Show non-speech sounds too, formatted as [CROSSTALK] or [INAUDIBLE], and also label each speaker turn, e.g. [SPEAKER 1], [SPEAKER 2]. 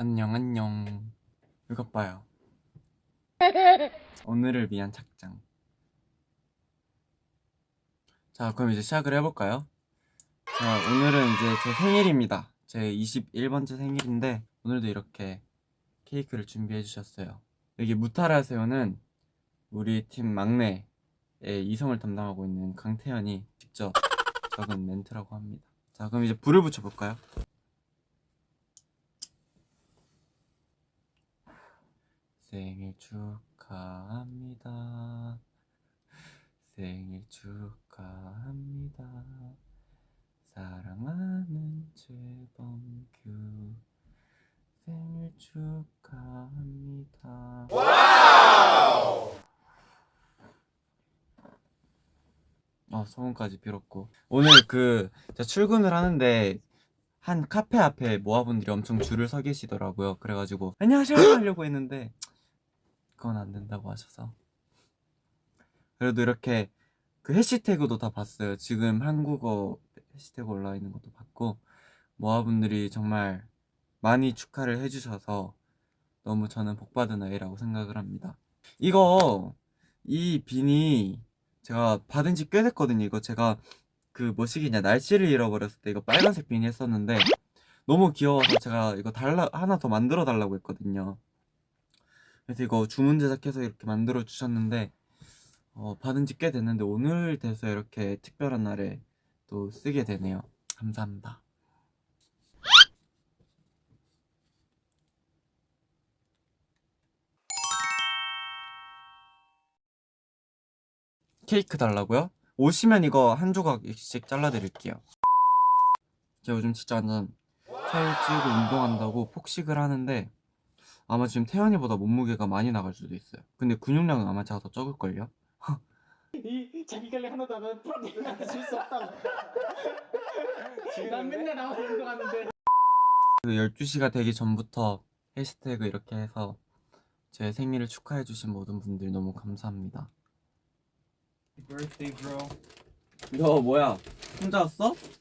[SPEAKER 1] 안녕 안녕. 이것 봐요. [LAUGHS] 오늘을 위한 착장. 자 그럼 이제 시작을 해볼까요? 자 오늘은 이제 제 생일입니다. 제 21번째 생일인데 오늘도 이렇게 케이크를 준비해 주셨어요. 여기 무타라세요는 우리 팀 막내의 이성을 담당하고 있는 강태현이 직접 적은 멘트라고 합니다. 자 그럼 이제 불을 붙여볼까요? 생일 축하합니다. 생일 축하합니다. 사랑하는 재범규 생일 축하합니다. 어, 소원까지 빌었고 오늘 그 제가 출근을 하는데 한 카페 앞에 모아분들이 엄청 줄을 서 계시더라고요. 그래가지고 안녕하세요 하려고 했는데 그건 안 된다고 하셔서 그래도 이렇게 그 해시태그도 다 봤어요. 지금 한국어 해시태그 올라와 있는 것도 봤고 모아분들이 정말 많이 축하를 해주셔서 너무 저는 복받은 아이라고 생각을 합니다. 이거 이 비니 제가 받은 지 꽤 됐거든요. 이거 제가 그 뭐시기냐 날씨를 잃어버렸을 때 이거 빨간색 비니 했었는데 너무 귀여워서 제가 이거 달라 하나 더 만들어 달라고 했거든요. 그래서 이거 주문 제작해서 이렇게 만들어 주셨는데 어, 받은 지 꽤 됐는데 오늘 돼서 이렇게 특별한 날에 또 쓰게 되네요. 감사합니다. 케이크 달라고요? 오시면 이거 한 조각씩 잘라드릴게요. 제가 요즘 진짜 완전 살 찌고 운동한다고 폭식을 하는데 아마 지금 태연이보다 몸무게가 많이 나갈 수도 있어요. 근데 근육량은 아마 제가 더 적을걸요?
[SPEAKER 2] 이 자기 관리 하나도 안 하는 프로틴한테 줄수 없다고. 난 맨날 나와서 운동하는데.
[SPEAKER 1] 그 12시가 되기 전부터 해시태그 이렇게 해서 제 생일을 축하해주신 모든 분들 너무 감사합니다.
[SPEAKER 2] birthday bro.
[SPEAKER 1] 너 뭐야? 혼자 왔어?
[SPEAKER 2] 네.